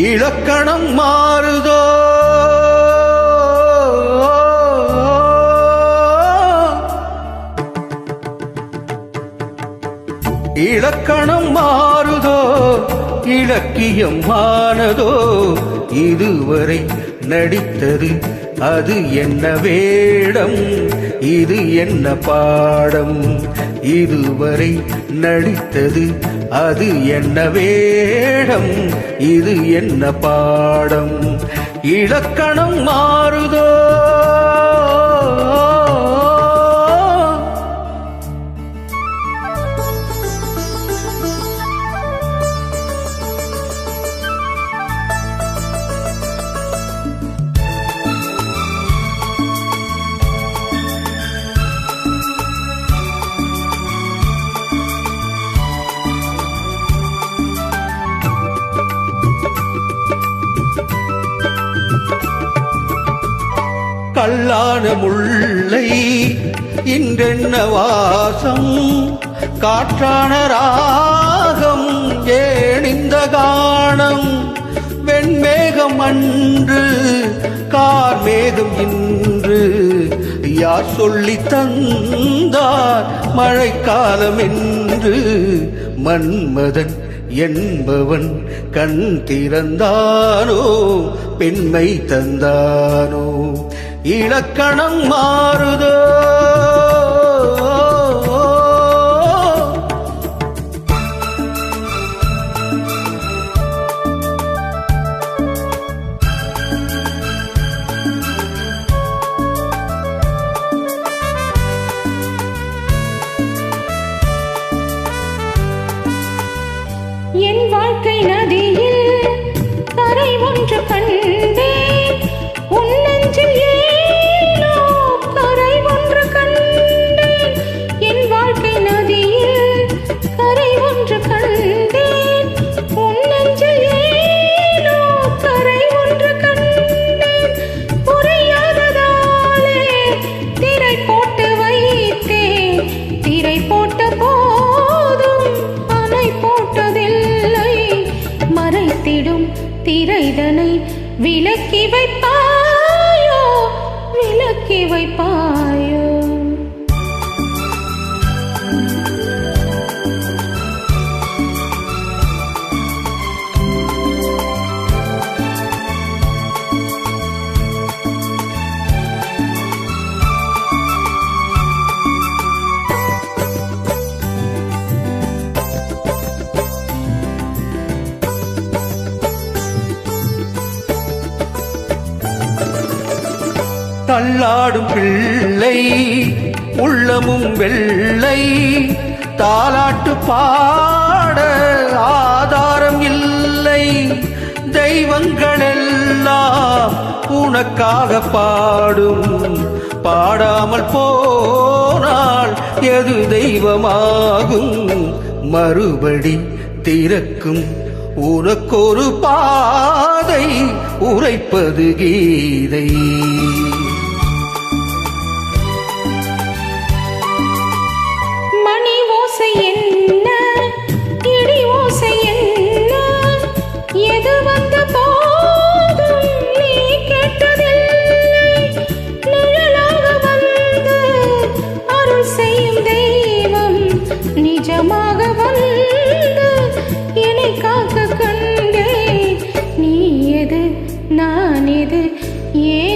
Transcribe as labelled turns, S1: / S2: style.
S1: இலக்கணம் மாறுதோ? இலக்கணம் மாறுதோ? இலக்கியம் மானதோ இதுவரை நடித்தது அது என்ன வேடம்? இது என்ன பாடம்? இதுவரை நடித்தது அது என்ன வேடம்? இது என்ன பாடம்? இலக்கணம் மாறுதோ? கல்லான முல்லை இன்றென்ன வாசம்? காற்றான ராகம் ஏன் காணம். வெண்மேகம் அன்று கார்மேகம் இன்று. யார் சொல்லி தந்தார் மழைக்காலம் என்று? மன்மதன் என்பவன் கண் திறந்தானோ பெண்மை தந்தானோ? இலக்கணம் மாறுதோ?
S2: என் வாழ்க்கை நதியில் கரை ஒன்று கண்டே திரைதனை விலக்கி வைப்பாயோ? விலக்கி வைப்பாயோ?
S1: தள்ளாடும் பிள்ளை உள்ளமும் வெள்ளை. தாலாட்டு பாட ஆதாரம் இல்லை. தெய்வங்களெல்லாம் உனக்காக பாடும். பாடாமல் போனால் எது தெய்வமாகும்? மறுபடி திறக்கும். உனக்கொரு பாதை உரைப்பது கீதை.
S2: நான் இது ஏ